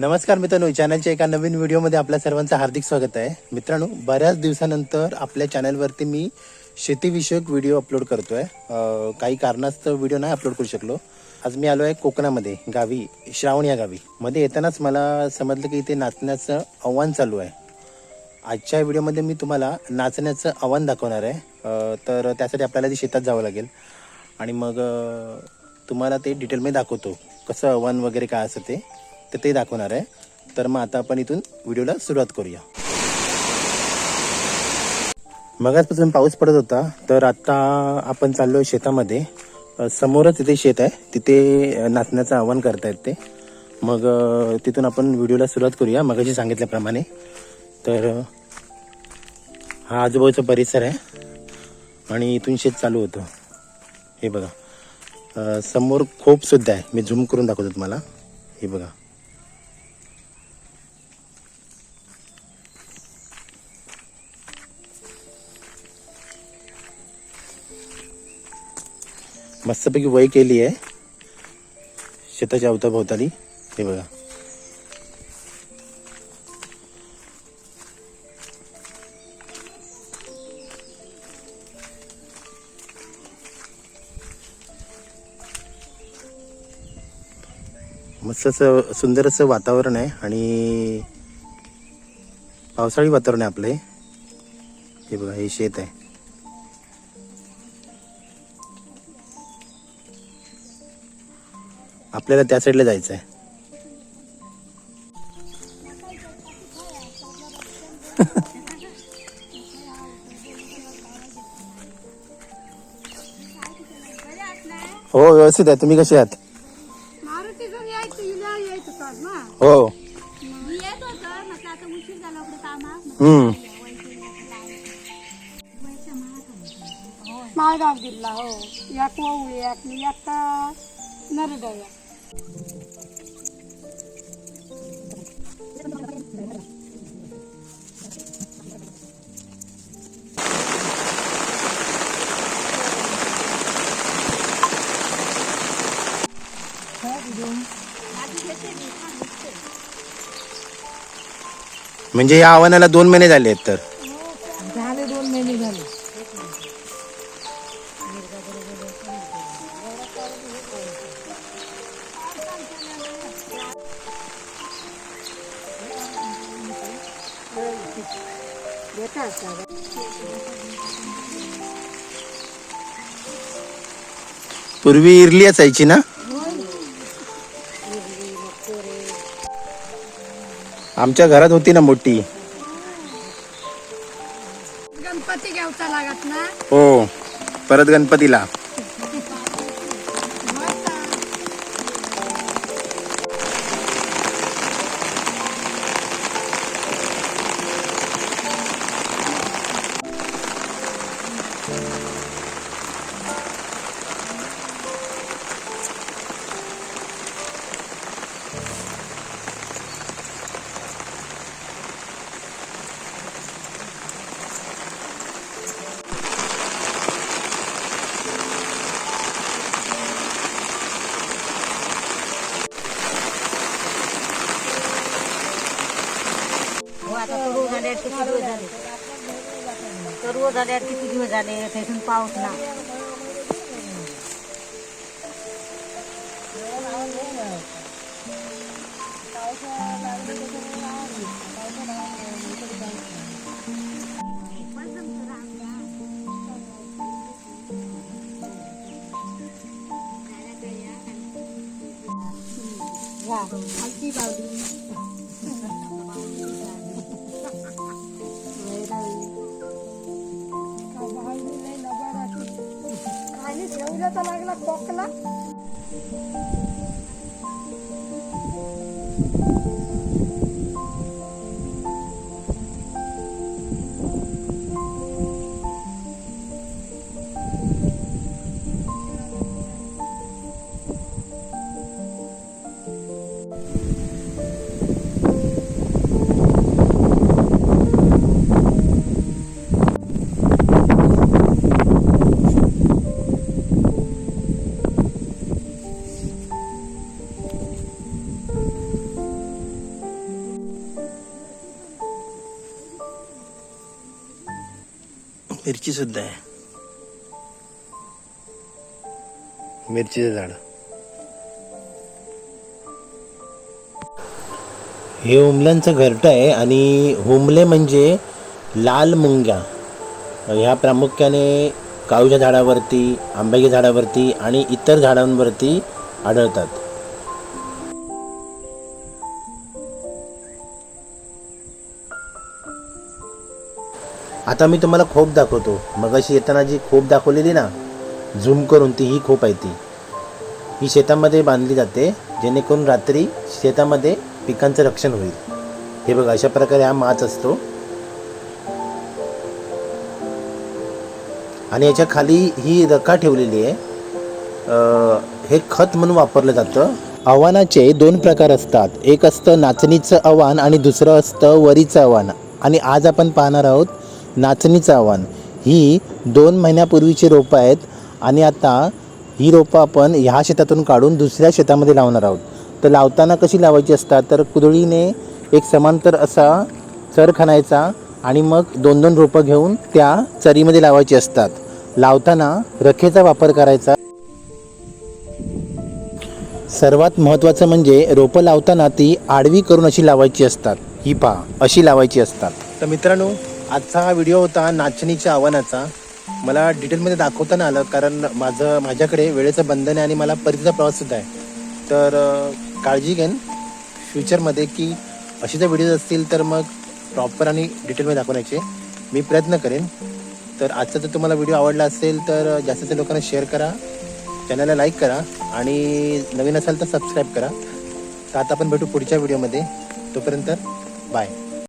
नमस्कार मित्रांनो चॅनलच्या एका नवीन व्हिडिओमध्ये आपल्या सर्वांचं हार्दिक स्वागत आहे. मित्रांनो बऱ्याच दिवसानंतर आपल्या चॅनलवरती मी शेतीविषयक व्हिडिओ अपलोड करतोय. आहे काही कारणास्तव व्हिडिओ नाही अपलोड करू शकलो. आज मी आलो आहे कोकणामध्ये गावी श्रावण या गावी. मध्ये येतानाच मला समजलं की इथे नाचण्याचं आव्हान चालू आहे. आजच्या व्हिडिओमध्ये मी तुम्हाला नाचण्याचं आव्हान दाखवणार आहे. तर त्यासाठी आपल्याला ते शेतात जावं लागेल. आणि मग तुम्हाला ते डिटेलमध्ये दाखवतो. कसं आव्हान वगैरे काय असं ते. तर ते दाखवणार आहे. तर मग आता आपण इथून व्हिडिओला सुरुवात करूया. मगाचपासून पाऊस पडत होता तर आता आपण चाललो शेतामध्ये. समोरच तिथे शेत आहे. तिथे नाचण्याचं आव्हान करतायत ते. मग तिथून आपण व्हिडिओला सुरुवात करूया मगाशी सांगितल्याप्रमाणे. तर हा आजूबाजूचा परिसर आहे. आणि इथून शेत चालू होतं. हे बघा. समोर खूप सुद्धा आहे. मी झूम करून दाखवतो तुम्हाला. हे बघा. मस्तपैकी वय केली आहे. शेताच्या अवताभोवताली. हे बघा. मस्त असं सुंदर असं वातावरण आहे आणि पावसाळी वातावरण आहे आपलं. हे बघा हे शेत आहे. आपल्याला त्या साईडला जायचं आहे हो व्यवस्थित आहे. तुम्ही कसे आहात? हो. हम्म. माळगाव जिल्हा हो. एक मी एक नरडया म्हणजे या आव्हानाला दोन महिने झाले आहेत तर? पूर्वी इरली असायची ना? आमच्या घरात होती ना मोठी. गणपती घ्यावचा लागत ना? हो परत गणपतीला. हो आता सुरू झाले किती दिवस झाले? सुरू झाले किती दिवस झाले? तिथून पाऊस ना. आमची बावली. खाली ठेवलं तर लागला खोकला मिरची सुद्धा आहे. मिरचीचं झाड. हे हुमल्यांचं घरटं आहे आणि हुमले म्हणजे लाल मुंग्या. ह्या प्रामुख्याने काळूच्या झाडावरती आंब्याच्या झाडावरती आणि इतर झाडांवरती आढळतात. आता मी तुम्हाला खोप दाखवतो. मगाशी येताना जी खोप दाखवलेली ना झूम करून ती ही खोप आहे ती. ही शेतामध्ये बांधली जाते जेणेकरून रात्री शेतामध्ये पिकांचं रक्षण होईल. हे बघा अशा प्रकारे हा माच असतो. आणि याच्या खाली ही रखा ठेवलेली आहे. हे खत म्हणून वापरलं जातं. आव्हानाचे दोन प्रकार असतात. एक असतं नाचणीचं आव्हान आणि दुसरं असतं वरीचं आव्हान. आणि आज आपण पाहणार आहोत नाचणीचं आव्हान. ही दोन महिन्यापूर्वीची रोपं आहेत आणि आता ही रोपं आपण ह्या शेतातून काढून दुसऱ्या शेतामध्ये लावणार आहोत. तर लावताना कशी लावायची असतात? तर कुदळीने एक समांतर असा चर खणायचा आणि मग दोन दोन रोपं घेऊन त्या चरीमध्ये लावायची असतात. लावताना रखेचा वापर करायचा. सर्वात महत्त्वाचं म्हणजे रोपं लावताना ती आडवी करून अशी लावायची असतात. ही पहा अशी लावायची असतात. तर मित्रांनो आजचा हा व्हिडिओ होता नाचणीच्या आव्हानाचा. मला डिटेलमध्ये दाखवता नाही आलं कारण माझं माझ्याकडे वेळेचं बंधन आहे आणि मला परतीचा प्रवाससुद्धा आहे. तर काळजी घेईन फ्युचरमध्ये की असे जर व्हिडिओज असतील तर मग प्रॉपर आणि डिटेलमध्ये दाखवण्याचे मी प्रयत्न करेन. तर आजचा जर तुम्हाला व्हिडिओ आवडला असेल तर जास्तीत लोकांना शेअर करा. चॅनलला लाईक करा आणि नवीन असाल तर सबस्क्राईब करा. तर आता आपण भेटू पुढच्या व्हिडिओमध्ये तोपर्यंत बाय